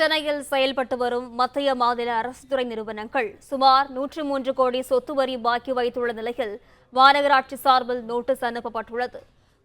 சென்னையில் செயல்பட்டு வரும் மத்திய மாநில அரசு துறை நிறுவனங்கள் சுமார் நூற்று மூன்று கோடி சொத்து வரி பாக்கி வைத்துள்ள நிலையில் மாநகராட்சி சார்பில் நோட்டீஸ் அனுப்பப்பட்டுள்ளது.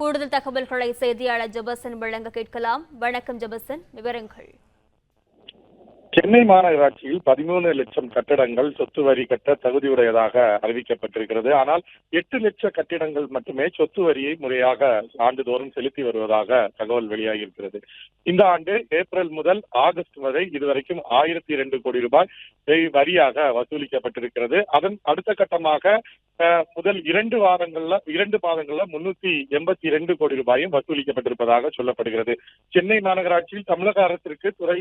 கூடுதல் தகவல்களை செய்தியாளர் ஜெபசன் வழங்க கேட்கலாம். வணக்கம் ஜெபசன் விவரங்கள். சென்னை மாநகராட்சியில் பதிமூணு லட்சம் கட்டடங்கள் சொத்து வரி கட்ட தகுதியுடையதாக அறிவிக்கப்பட்டிருக்கிறது. ஆனால் எட்டு லட்ச கட்டிடங்கள் மட்டுமே சொத்து வரியை முறையாக ஆண்டுதோறும் செலுத்தி வருவதாக தகவல் வெளியாகியிருக்கிறது. இந்த ஆண்டு ஏப்ரல் முதல் ஆகஸ்ட் வரை இதுவரைக்கும் ஆயிரத்தி இரண்டு கோடி ரூபாய் வரியாக வசூலிக்கப்பட்டிருக்கிறது. அதன் அடுத்த கட்டமாக முதல் இரண்டு வாரங்கள்ல இரண்டு மாதங்கள்ல முன்னூத்தி எண்பத்தி இரண்டு கோடி ரூபாயும் வசூலிக்கப்பட்டிருப்பதாக சொல்லப்படுகிறது. சென்னை மாநகராட்சியில் தமிழக அரசிற்கு துறை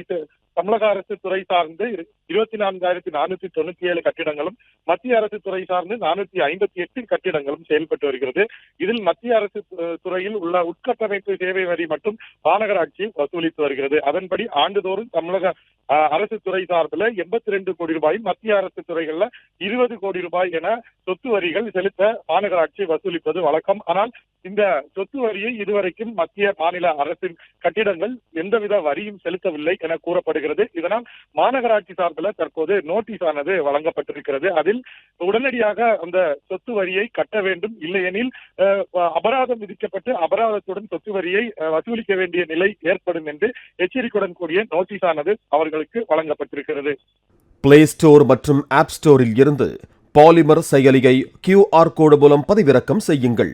தமிழக அரசு துறை சார்ந்து இருபத்தி நான்காயிரத்தி நானூத்தி தொண்ணூத்தி ஏழு கட்டிடங்களும் மத்திய அரசு துறை சார்ந்து நானூத்தி ஐம்பத்தி எட்டு கட்டிடங்களும் செயல்பட்டு வருகிறது. இதில் மத்திய அரசு துறையில் உள்ள உட்கட்டமைப்பு சேவை வரி மற்றும் மாநகராட்சி வசூலித்து வருகிறது. அதன்படி ஆண்டுதோறும் தமிழக அரசு துறை சார்பில் எண்பத்தி ரெண்டு கோடி ரூபாயும் மத்திய அரசு துறைகள்ல இருபது கோடி ரூபாய் என சொத்து வரிகள் செலுத்த மாநகராட்சி வசூலிப்பது வழக்கம். ஆனால் இந்த சொத்து வரியை இதுவரைக்கும் மத்திய மாநில அரசின் கட்டிடங்கள் எந்தவித வரியும் செலுத்தவில்லை என கூறப்படுகிறது. இதனால் மாநகராட்சி சார்பில் தற்போது நோட்டீஸ் ஆனது வழங்கப்பட்டிருக்கிறது. அதில் உடனடியாக அந்த சொத்து வரியை கட்ட வேண்டும். இல்லையெனில் அபராதம் விதிக்கப்பட்டு அபராதத்துடன் சொத்து வரியை வசூலிக்க வேண்டிய நிலை ஏற்படும் என்று எச்சரிக்கையுடன் கூடிய நோட்டீஸ் ஆனது அவர்களுக்கு வழங்கப்பட்டிருக்கிறது. பிளே ஸ்டோர் மற்றும் ஆப் ஸ்டோரில் இருந்து பாலிமர் செயலியை கியூஆர் கோடு மூலம் பதிவிறக்கம் செய்யுங்கள்.